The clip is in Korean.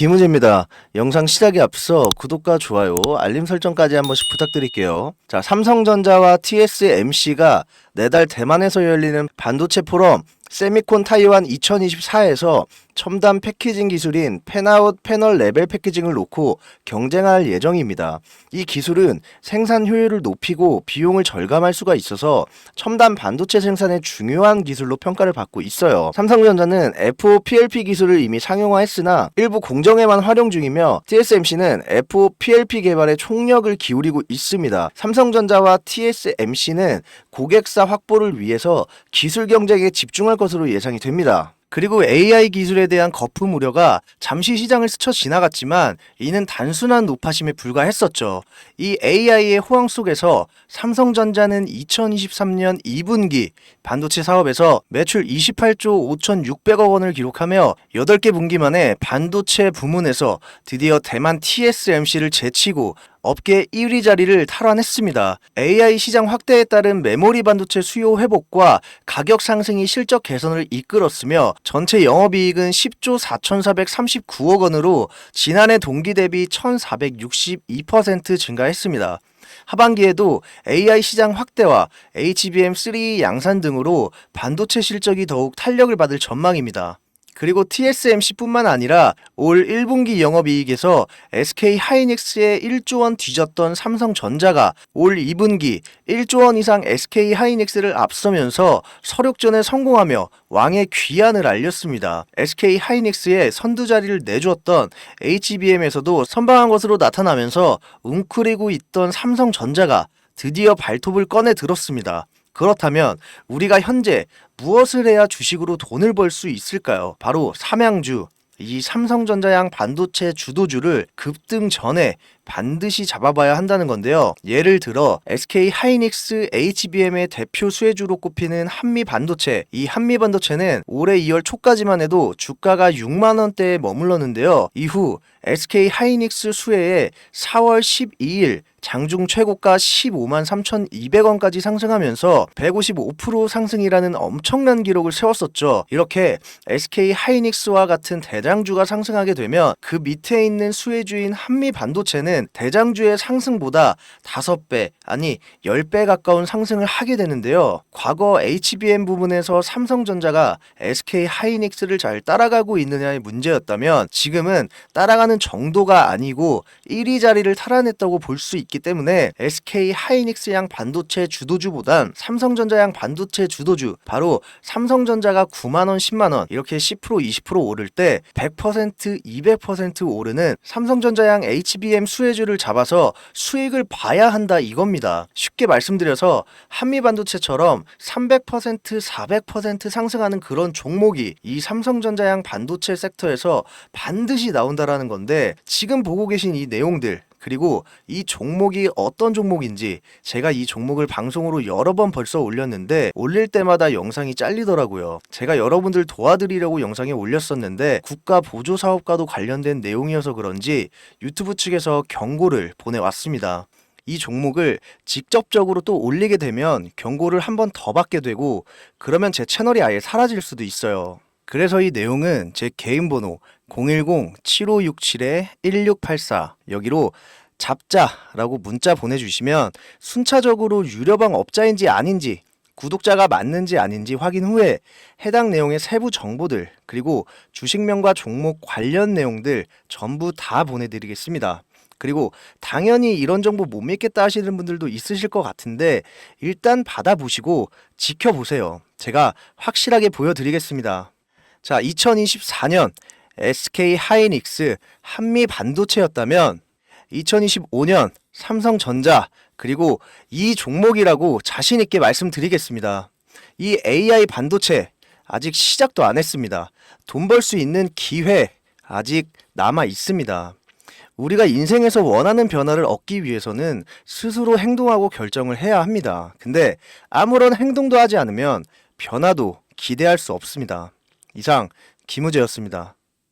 김우재입니다. 영상 시작에 앞서 구독과 좋아요, 알림 설정까지 한 번씩 부탁드릴게요. 자, 삼성전자와 TSMC가 내달 대만에서 열리는 반도체 포럼 세미콘 타이완 2024에서 첨단 패키징 기술인 펜아웃 패널 레벨 패키징을 놓고 경쟁할 예정입니다. 이 기술은 생산 효율을 높이고 비용을 절감할 수가 있어서 첨단 반도체 생산의 중요한 기술로 평가를 받고 있어요. 삼성전자는 FOPLP 기술을 이미 상용화했으나 일부 공정에만 활용 중이며 TSMC는 FOPLP 개발에 총력을 기울이고 있습니다. 삼성전자와 TSMC는 고객사 확보를 위해서 기술 경쟁에 집중할 것으로 예상이 됩니다. 그리고 AI 기술에 대한 거품 우려가 잠시 시장을 스쳐 지나갔지만 이는 단순한 노파심에 불과했었죠. 이 AI의 호황 속에서 삼성전자는 2023년 2분기 반도체 사업에서 매출 28조 5,600억 원을 기록하며 8개 분기 만에 반도체 부문에서 드디어 대만 TSMC를 제치고 업계 1위 자리를 탈환했습니다. AI 시장 확대에 따른 메모리 반도체 수요 회복과 가격 상승이 실적 개선을 이끌었으며 전체 영업이익은 10조 4,439억 원으로 지난해 동기 대비 1,462% 증가했습니다. 하반기에도 AI 시장 확대와 HBM3 양산 등으로 반도체 실적이 더욱 탄력을 받을 전망입니다. 그리고 TSMC뿐만 아니라 올 1분기 영업이익에서 SK 하이닉스의 1조 원 뒤졌던 삼성전자가 올 2분기 1조 원 이상 SK 하이닉스를 앞서면서 서력전에 성공하며 왕의 귀환을 알렸습니다. SK 하이닉스의 선두 자리를 내주었던 HBM에서도 선방한 것으로 나타나면서 웅크리고 있던 삼성전자가 드디어 발톱을 꺼내 들었습니다. 그렇다면 우리가 현재 무엇을 해야 주식으로 돈을 벌 수 있을까요? 바로 삼양주, 이 삼성전자양 반도체 주도주를 급등 전에 반드시 잡아봐야 한다는 건데요. 예를 들어 SK 하이닉스 HBM의 대표 수혜주로 꼽히는 한미 반도체. 이 한미 반도체는 올해 2월 초까지만 해도 주가가 6만 원대에 머물렀는데요. 이후 SK 하이닉스 수혜에 4월 12일 장중 최고가 15만 3,200원까지 상승하면서 155% 상승이라는 엄청난 기록을 세웠었죠. 이렇게 SK 하이닉스와 같은 대장주가 상승하게 되면 그 밑에 있는 수혜주인 한미 반도체는 대장주의 상승보다 5배, 아니 10배 가까운 상승을 하게 되는데요. 과거 HBM 부분에서 삼성전자가 SK 하이닉스를 잘 따라가고 있느냐의 문제였다면 지금은 따라가는 정도가 아니고 1위 자리를 탈환했다고 볼 수 있기 때문에 SK 하이닉스 양 반도체 주도주보단 삼성전자 양 반도체 주도주 바로 삼성전자가 9만 원, 10만 원 이렇게 10% 20% 오를 때 100% 200% 오르는 삼성전자 양 HBM 수혜주를 잡아서 수익을 봐야 한다 이겁니다. 쉽게 말씀드려서 한미 반도체처럼 300% 400% 상승하는 그런 종목이 이 삼성전자 양 반도체 섹터에서 반드시 나온다라는 건데 지금 보고 계신 이 내용들 그리고 이 종목이 어떤 종목인지 제가 이 종목을 방송으로 여러 번 벌써 올렸는데 올릴 때마다 영상이 잘리더라고요. 제가 여러분들 도와드리려고 영상에 올렸었는데 국가 보조 사업과도 관련된 내용이어서 그런지 유튜브 측에서 경고를 보내왔습니다. 이 종목을 직접적으로 또 올리게 되면 경고를 한 번 더 받게 되고 그러면 제 채널이 아예 사라질 수도 있어요. 그래서 이 내용은 제 개인 번호 010-7567-1684 여기로 잡자라고 문자 보내주시면 순차적으로 유료방 업자인지 아닌지 구독자가 맞는지 아닌지 확인 후에 해당 내용의 세부 정보들 그리고 주식명과 종목 관련 내용들 전부 다 보내드리겠습니다. 그리고 당연히 이런 정보 못 믿겠다 하시는 분들도 있으실 것 같은데 일단 받아보시고 지켜보세요. 제가 확실하게 보여드리겠습니다. 자, 2024년 SK 하이닉스 한미 반도체였다면 2025년 삼성전자 그리고 이 종목이라고 자신 있게 말씀드리겠습니다. 이 AI 반도체 아직 시작도 안 했습니다. 돈 벌 수 있는 기회 아직 남아 있습니다. 우리가 인생에서 원하는 변화를 얻기 위해서는 스스로 행동하고 결정을 해야 합니다. 근데 아무런 행동도 하지 않으면 변화도 기대할 수 없습니다. 이상 김우재였습니다.